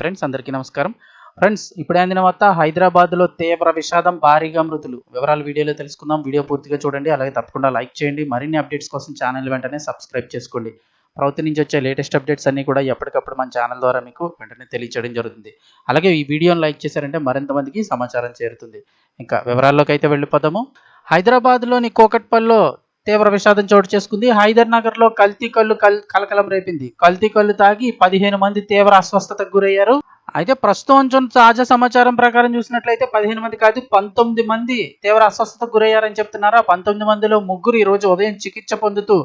Friends అందరికీ నమస్కారం. Friends ఇప్పుడే అందిన వార్త హైదరాబాద్లో తీవ్ర విషాదం భారీగా మృతులు. వివరాలు వీడియోలో తెలుసుకుందాం. వీడియో పూర్తిగా చూడండి. అలాగే తప్పకుండా లైక్ చేయండి. మరిన్ని అప్డేట్స్ కోసం ఛానల్ వెంటనే సబ్స్క్రైబ్ చేసుకోండి. ప్రభుత్వం నుంచి వచ్చే లేటెస్ట్ అప్డేట్స్ అన్ని కూడా ఎప్పటికప్పుడు మన ఛానల్ ద్వారా మీకు వెంటనే తెలియచేయడం జరుగుతుంది. అలాగే ఈ వీడియోని లైక్ చేశారంటే మరింత మందికి సమాచారం చేరుతుంది. ఇంకా వివరాల్లోకి అయితే వెళ్ళిపోదాము. హైదరాబాద్లోని కోకట్పల్లిలో తీవ్ర విషాదం చోటు చేసుకుంది. హైదర్ నగర్లో కల్తీ కళ్ళు కల్ కలకలం రేపింది. కల్తీ కళ్ళు తాగి పదిహేను మంది తీవ్ర అస్వస్థతకు గురయ్యారు. అయితే ప్రస్తుతం ఉంచిన తాజా సమాచారం ప్రకారం చూసినట్లయితే పదిహేను మంది కాదు పంతొమ్మిది మంది తీవ్ర అస్వస్థతకు గురయ్యారని చెప్తున్నారు? ఆ పంతొమ్మిది మందిలో ముగ్గురు ఈ రోజు ఉదయం చికిత్స పొందుతూ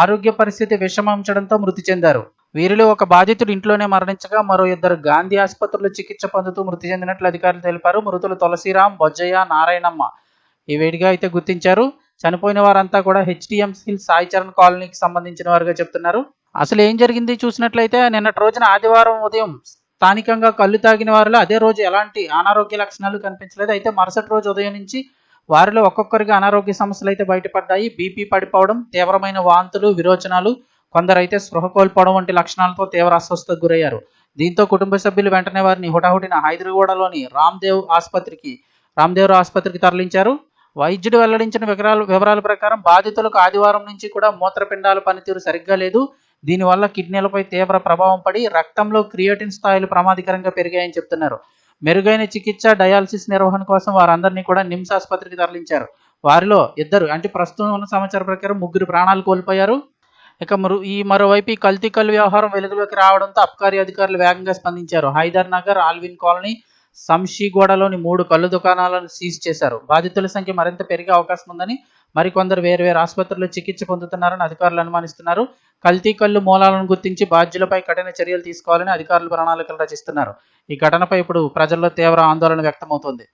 ఆరోగ్య పరిస్థితి విషమించడంతో మృతి చెందారు. వీరిలో ఒక బాధితుడు ఇంట్లోనే మరణించగా మరో ఇద్దరు గాంధీ ఆసుపత్రిలో చికిత్స పొందుతూ మృతి చెందినట్లు అధికారులు తెలిపారు. మృతులు తులసిరాం బొజ్జయ్య నారాయణమ్మ. ఈ వేడిగా అయితే గుర్తించారు. చనిపోయిన వారంతా కూడా హెచ్డిఎం హిల్ సాయి చరణ్ కాలనీకి సంబంధించిన వారుగా చెప్తున్నారు. అసలు ఏం జరిగింది చూసినట్లయితే నిన్నటి రోజున ఆదివారం ఉదయం స్థానికంగా కళ్ళు తాగిన వారిలో అదే రోజు ఎలాంటి అనారోగ్య లక్షణాలు కనిపించలేదు. అయితే మరుసటి రోజు ఉదయం నుంచి వారిలో ఒక్కొక్కరికి అనారోగ్య సమస్యలు అయితే బయటపడ్డాయి. బీపీ పడిపోవడం తీవ్రమైన వాంతులు విరోచనాలు కొందరైతే స్పృహ కోల్పోవడం వంటి లక్షణాలతో తీవ్ర అస్వస్థతకు గురయ్యారు. దీంతో కుటుంబ సభ్యులు వెంటనే వారిని హుటాహుటిన హైదరాబాద్లోని రామ్దేవ్ ఆసుపత్రికి రామ్దేవ్ ఆసుపత్రికి తరలించారు. వైద్యుడు వెల్లడించిన వివరాలు వివరాల ప్రకారం బాధితులకు ఆదివారం నుంచి కూడా మూత్రపిండాల పనితీరు సరిగ్గా లేదు. దీనివల్ల కిడ్నీలపై తీవ్ర ప్రభావం పడి రక్తంలో క్రియేటిన్ స్థాయిలు ప్రమాదకరంగా పెరిగాయని చెప్తున్నారు. మెరుగైన చికిత్స డయాలసిస్ నిర్వహణ కోసం వారందరినీ కూడా నిమ్స్ ఆసుపత్రికి తరలించారు. వారిలో ఇద్దరు అంటే ప్రస్తుతం ఉన్న సమాచారం ప్రకారం ముగ్గురు ప్రాణాలు కోల్పోయారు. ఇక మరో ఈ మరోవైపు ఈ కల్తీ కల్లు వ్యవహారం వెలుగులోకి రావడంతో అబ్కారీ అధికారులు వేగంగా స్పందించారు. హైదర్ నగర్ ఆల్విన్ కాలనీ సంషీగూడలోని మూడు కళ్ళు దుకాణాలను సీజ్ చేశారు. బాధితుల సంఖ్య మరింత పెరిగే అవకాశం ఉందని మరికొందరు వేర్వేరు ఆసుపత్రుల్లో చికిత్స పొందుతున్నారని అధికారులు అనుమానిస్తున్నారు. కల్తీ కళ్ళు మూలాలను గుర్తించి బాధ్యులపై కఠిన చర్యలు తీసుకోవాలని అధికారులు ప్రణాళికలు రచిస్తున్నారు. ఈ ఘటనపై ఇప్పుడు ప్రజల్లో తీవ్ర ఆందోళన వ్యక్తమవుతోంది.